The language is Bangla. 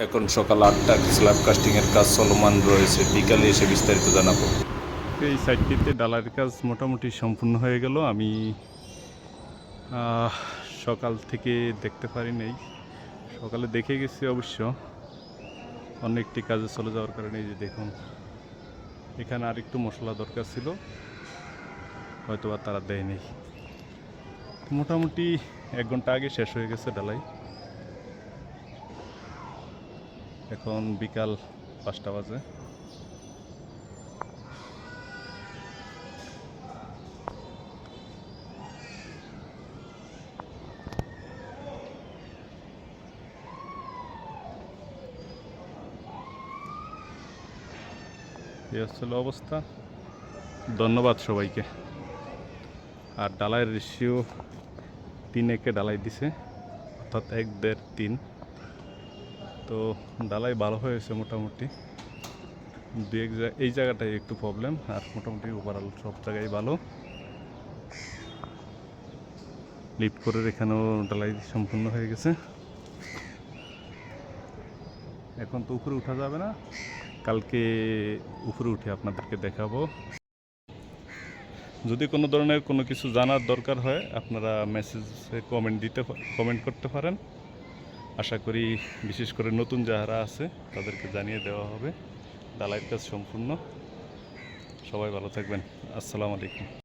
এখন সকাল আটটা স্ল্যাব কাস্টিংয়ের কাজ চলমান রয়েছে। বিকালে এসে বিস্তারিত জানাব। এই সাইডটিতে ডালার কাজ মোটামুটি সম্পূর্ণ হয়ে গেল। আমি সকাল থেকে দেখতে পারি নাই। সকালে দেখে গেছি অবশ্য। অনেকটি কাজে চলে যাওয়ার কারণে এই যে দেখুন, এখানে আরেকটু মশলা দরকার ছিল। হয়তো বা তারা দেয়নি মোটামুটি এক ঘণ্টা আগে শেষ হয়ে গেছে ডালাই। এখন বিকাল পাঁচটা বাজে। হচ্ছিল অবস্থা। ধন্যবাদ সবাইকে। আর ডালাইয়ের রেশিও তিন একে ডালাই দিছে, অর্থাৎ এক দেড় তিন। তো ডালাই ভালো হয়েছে মোটামুটি। দু এক এই জায়গাটায় একটু প্রবলেম আর মোটামুটি ওভারঅল সব জায়গায় ভালো। লিফট করে এখানেও ডালাই সম্পূর্ণ হয়ে গেছে। এখন তো উপরে উঠা যাবে না। কালকে উপরে উঠে আপনাদেরকে দেখাবো। যদি কোনো ধরনের কোনো কিছু জানার দরকার হয়, আপনারা মেসেজে কমেন্ট দিতে কমেন্ট করতে পারেন। আশা করি বিশেষ করে নতুন যাহারা আছে, তাদেরকে জানিয়ে দেওয়া হবে। দালাইয়ের কাজ সম্পূর্ণ। সবাই ভালো থাকবেন। আসসালামু আলাইকুম।